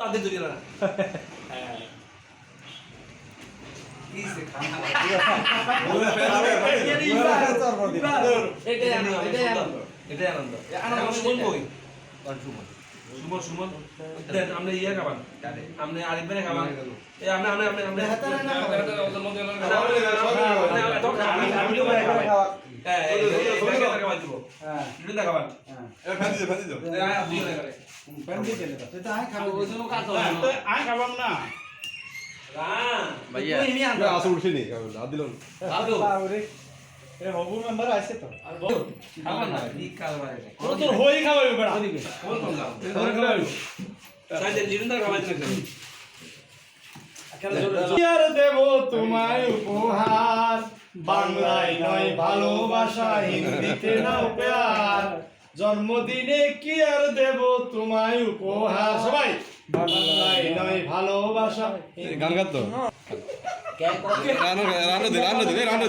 তাদের না হ্যাঁ এটাই আনন্দ আনন্দ এটাই আনন্দ আনন্দ সুমন কই সুমন সুমন সুমন দেন আপনি ইয়ে খাবান আপনি আরিফ ভাই খাবান এ হ্যাঁ এই খাবার দিব দুটো খাবার আপনি করে আই খাবাম না। ভাইয়া। আসল উঠে নি। দিল দাদু হবু মেম্বার আছে তো। খাবার না। কি খাবার ও তোর হই খাওয়াবি বেড়া কোন কোন খাবার? সাইডে জিরুন্দা খাবার। দিলে। কি আর দেব তোমায় উপহার? বাংলায় নয় ভালোবাসা হিন্দিতে নাও প্যার। জন্মদিনে কি আর দেব তোমায় উপহার? সবাই বাংলায় নয় ভালোবাসা গান গাত? রানো রানো রানো রানো